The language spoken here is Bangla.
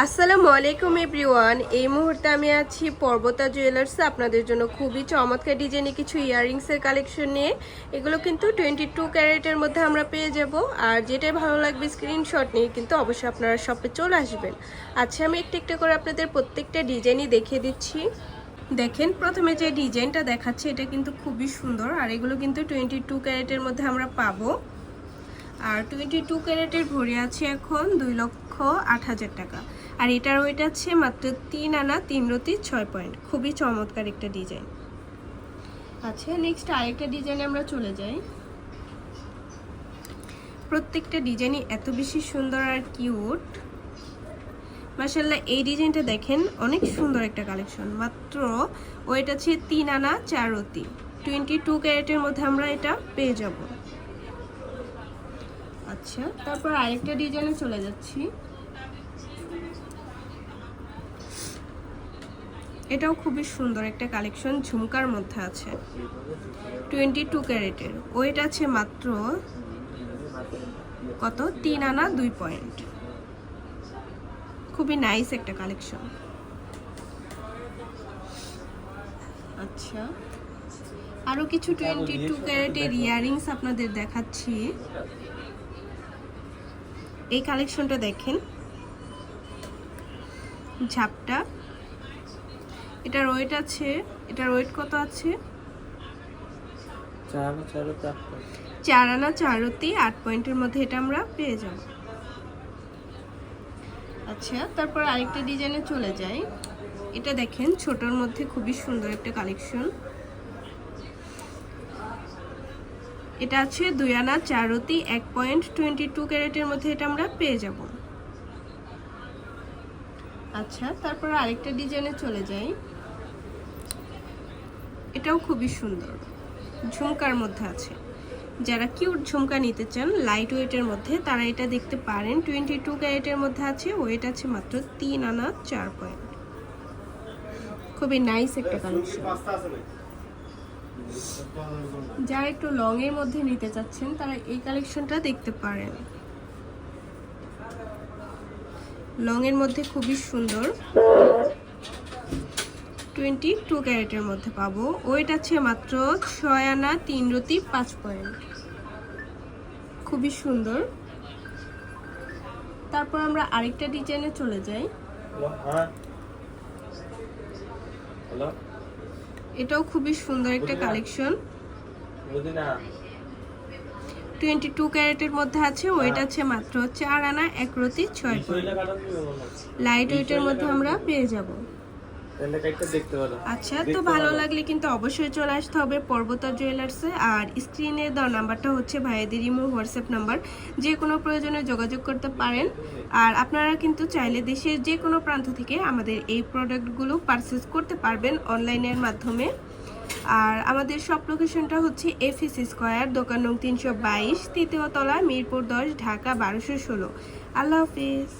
আসসালামু আলাইকুম এভরিওয়ান। এই মুহূর্তে আমি আছি পর্বতা জুয়েলার্স। আপনাদের জন্য খুবই চমৎকার ডিজাইনে কিছু ইয়াররিংসের কালেকশন নিয়ে। এগুলো কিন্তু টোয়েন্টি টু ক্যারেটের মধ্যে আমরা পেয়ে যাব। আর যেটাই ভালো লাগবে স্ক্রিনশট নিয়ে কিন্তু অবশ্যই আপনারা শপে চলে আসবেন। আচ্ছা আমি একটু একটু করে আপনাদের প্রত্যেকটা ডিজাইনই দেখিয়ে দিচ্ছি। দেখেন, প্রথমে যে ডিজাইনটা দেখাচ্ছে, এটা কিন্তু খুবই সুন্দর। আর এগুলো কিন্তু টোয়েন্টি টু ক্যারেটের মধ্যে আমরা পাবো। আর টোয়েন্টি টু ক্যারেটের ঘড়ি আছে এখন দুই লক্ষ আট হাজার টাকা। আর এটার ওয়েট আছে মাত্র তিন আনা, তিন রতি, ছয় পয়েন্ট খুবই চমৎকার একটা ডিজাইন আচ্ছা নেক্সট আরেকটা ডিজাইনে আমরা চলে যাই। প্রত্যেকটা ডিজাইনই এত বেশি সুন্দর আর কিউট মাসাল্লাহ এই ডিজাইনটা দেখেন, অনেক সুন্দর একটা কালেকশন মাত্র ওয়েট আছে তিন আনা, চার রতি। টোয়েন্টি টু ক্যারেটের মধ্যে আমরা এটা পেয়ে যাব। আচ্ছা তারপর আরেকটা ডিজাইনে চলে যাচ্ছি। এটাও খুবই সুন্দর একটা কালেকশন, ঝুমকার মধ্যে আছে। টোয়েন্টি টু ক্যারেটের। ওয়েট আছে মাত্র কত? তিন আনা দুই পয়েন্ট। খুবই নাইস একটা কালেকশন। আচ্ছা আরও কিছু টোয়েন্টি টু ক্যারেটের ইয়ারিংস আপনাদের দেখাচ্ছি। এই কালেকশনটা দেখেন। ঝাপটা। এটার ওয়েট আছে এটার ওয়েট কত আছে? চার আনা চারতি আট পয়েন্টের মধ্যে এটা আমরা পেয়ে যাব। আচ্ছা তারপর আরেকটা ডিজাইনে চলে যাই। এটা দেখেন ছোটর মধ্যে খুবই সুন্দর একটা কালেকশন। এটা আছে দুই আনা চারতি এক পয়েন্ট টোয়েন্টি টু ক্যারেটের মধ্যে এটা আমরা পেয়ে যাব। আচ্ছা তারপর আরেকটা ডিজাইনে চলে যাই। এটাও খুবই সুন্দর। ঝুমকার মধ্যে আছে। যারা কিউট ঝুমকা নিতে চান লাইট ওয়েটের মধ্যে, তারা এটা দেখতে পারেন। টোয়েন্টি টু ক্যারেটের মধ্যে আছে ওয়েট আছে মাত্র তিন আনা চার পয়েন্ট খুবই নাইস একটা কালেকশন যারা একটু লং এর মধ্যে নিতে চাচ্ছেন, তারা এই কালেকশনটা দেখতে পারেন। লং এর মধ্যে খুবই সুন্দর। টোয়েন্টি টু ক্যারেটের মধ্যে পাবো। ওয়েট আছে মাত্র ছয় আনা তিন রতি পাঁচ পয়েন্ট। খুবই সুন্দর। তারপর আমরা আরেকটা ডিজাইনে চলে যাই। এটাও খুবই সুন্দর একটা কালেকশন। টোয়েন্টি টু ক্যারেটের মধ্যে আছে ওয়েট আছে মাত্র চার আনা এক রতি ছয়। লাইট ওয়েটের মধ্যে আমরা পেয়ে যাব। দেখতে পারো। আচ্ছা তো ভালো লাগলে কিন্তু অবশ্যই চলে আসতে হবে পর্বতা জুয়েলার্সে আর স্ক্রিনে দেওয়া নাম্বারটা হচ্ছে ভাইয়াদের ইমো হোয়াটসঅ্যাপ নাম্বার যে কোনো প্রয়োজনে যোগাযোগ করতে পারেন। আর আপনারা কিন্তু চাইলে দেশের যে কোনো প্রান্ত থেকে আমাদের এই প্রোডাক্টগুলো পারচেস করতে পারবেন অনলাইনের মাধ্যমে। আর আমাদের সব লোকেশনটা হচ্ছে এফএস স্কোয়ার দোকান নং তিনশো বাইশ তৃতীয় তলা মিরপুর দশ ঢাকা বারোশো ষোলো। আল্লাহ হাফিজ।